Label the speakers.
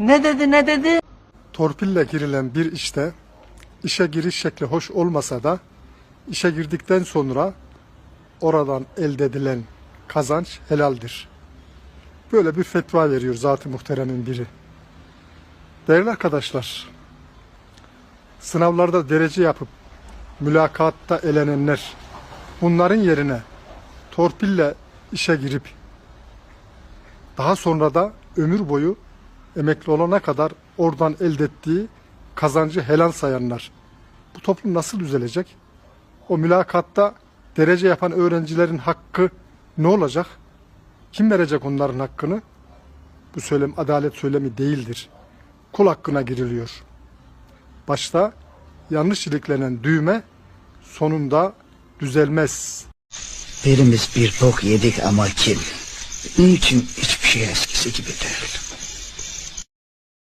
Speaker 1: Ne dedi ne dedi?
Speaker 2: Torpille girilen bir işte işe giriş şekli hoş olmasa da işe girdikten sonra oradan elde edilen kazanç helaldir. Böyle bir fetva veriyor zat-ı muhteremin biri. Değerli arkadaşlar, sınavlarda derece yapıp mülakatta elenenler bunların yerine torpille işe girip daha sonra da ömür boyu emekli olana kadar oradan elde ettiği kazancı helal sayanlar. Bu toplum nasıl düzelecek? O mülakatta derece yapan öğrencilerin hakkı ne olacak? Kim verecek onların hakkını? Bu söylem adalet söylemi değildir. Kul hakkına giriliyor. Başta yanlış iliklenen düğme sonunda düzelmez.
Speaker 3: Birimiz bir bok yedik ama kim? Niçin hiçbir şey eskisi gibi değil?